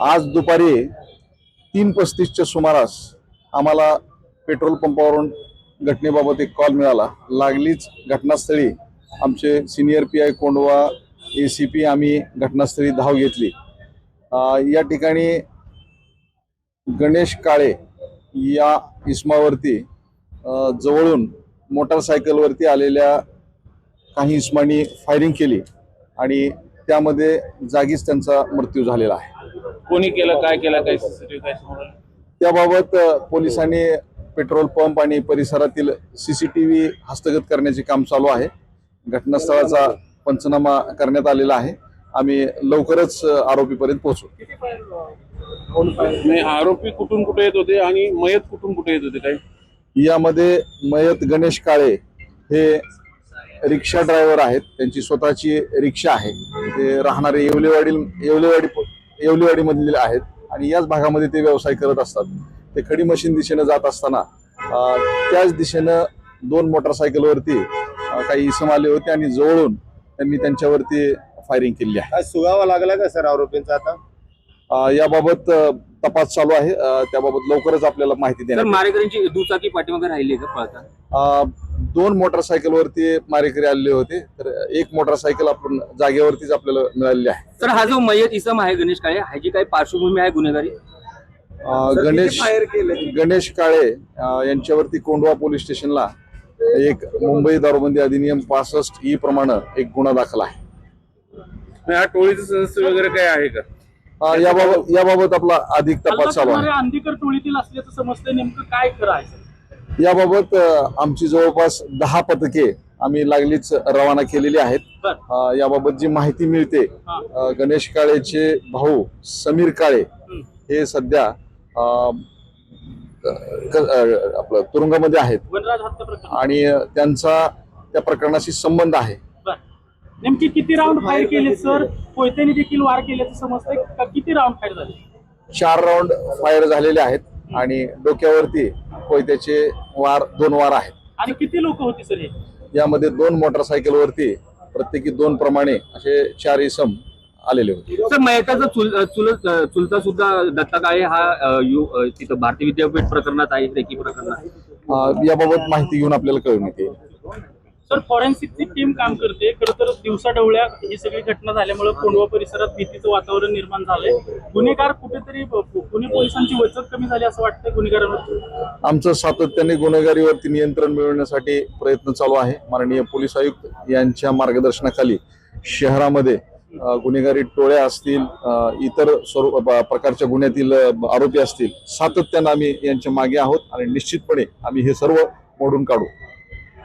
आज दुपारी तीन पस्तीसच्या सुमारास आम्हाला पेट्रोल पंपावरून घटनेबाबत एक कॉल मिळाला. लागलीच घटनास्थळी आमचे senior P I Kondhwa A C P आम्ही घटनास्थळी धाव घेतली. या ठिकाणी गणेश काळे या इस्मावरती जवळून मोटारसायकलवरती आलेल्या काही इस्मानी फायरिंग केली आणि त्यामध्ये जागीच त्यांचा मृत्यू झालेला आहे. कोणी केलं काय केलं काय CCTV काय समोर आलं? त्याबाबत अ, पोलिसांनी पेट्रोल पंप आणि परिसरातील सीसीटीव्ही हस्तगत करण्याचे काम चालू आहे. घटनास्थळाचा पंचनामा करण्यात आलेला आहे. आम्ही लवकरच अ, आरोपीपर्यंत पोहोचू. नाही आरोपी कुठून कुठे येत होते आणि मयत कुठून कुठे येत होते काय यामध्ये मयत गणेश काळे हे रिक्षा ड्रायव्हर आहेत. त्यांची स्वतःची रिक्षा आहे. ते राहणारे येवलेवाडी येवलेवाडी येवलेवाडी मधले आहेत आणि याच भागामध्ये ते व्यवसाय करत असतात. ते खडी मशीन दिशेनं जात असताना त्याच दिशेनं दोन मोटरसायकलवरती काही इसम आले होते आणि जवळून त्यांनी त्यांच्यावरती फायरिंग केली आहे. काय सुगावा लागला का सर आरोपींचा आता? याबाबत तपास चालू आहे. त्याबाबत लवकरच आपल्याला माहिती येईल. मारेकऱ्यांची दुचाकी पाठीमागे राहिली का पळता दोन मोटरसायकलवरती मारेकरी आलेले होते. तर एक मोटरसायकल आपण जागेवरतीच आपल्याला मिळालेली आहे. तर हा जो मयत इसम आहे गणेश काळे ह्याची काही पार्श्वभूमी आहे गुन्हेगारी? गणेश गणेश काळे यांच्यावरती कोंडवा पोलीस स्टेशनला एक मुंबई दारूबंदी अधिनियम पासष्ट ई प्रमाणे एक गुन्हा दाखल आहे. हा टोळीचं सदस्य वगैरे काय आहे का? याबाबत याबाबत आपला अधिक तपास चालू आहे. अंधीकर टोळीतील असल्याचं समजतंय. नेमकं काय सर? याबाबत आमची जवळपास दहा पथके आम्ही लागलीच रवाना केलेली आहेत. याबाबत जी माहिती मिळते गणेश काळेचे भाऊ समीर काळे हे सध्या आपलं तुरुंगामध्ये आहेत. आणि त्यांचा त्या प्रकरणाशी संबंध आहे. नेमकी किती राऊंड फायर केले सर कोयत्याने देखील वार केल्याचं समजतंय. किती राऊंड फायर झाले? चार राऊंड फायर झालेले आहेत आणि डोक्यावरती कोयत्याचे वार दोन वार आहेत. आणि किती लोक होती सर हे? यामध्ये दोन मोटरसायकलवरती प्रत्येकी दोन प्रमाणे असे चार इसम आलेले होते. तर मयताचा चुल चुलत चुलता सुद्धा दत्ता काळे हा अ, यु- अ, तिथं भारतीय विद्यापीठ प्रकरणात आहे रेकी प्रकरणात. याबाबत माहिती घेऊन आपल्याला कळून येते. सर फॉरेन्सिकची टीम काम करते. खर तर दिवसा ही सगळी घटना झाल्यामुळे कोंडवा परिसरात भीतीचं वातावरण निर्माण झालंय. गुन्हेगार कुठेतरी पुणे पोलिसांची वचक कमी झाली असं वाटतं गुन्हेगारांवर? आमचं सातत्याने गुन्हेगारीवरती नियंत्रण मिळवण्यासाठी प्रयत्न चालू आहे. माननीय पोलीस आयुक्त यांच्या मार्गदर्शनाखाली शहरामध्ये गुन्हेगारी टोळ्या असतील इतर स्वरूप प्रकारच्या गुन्ह्यातील आरोपी असतील सातत्यानं आम्ही यांच्या मागे आहोत आणि निश्चितपणे आम्ही हे सर्व मोडून काढू.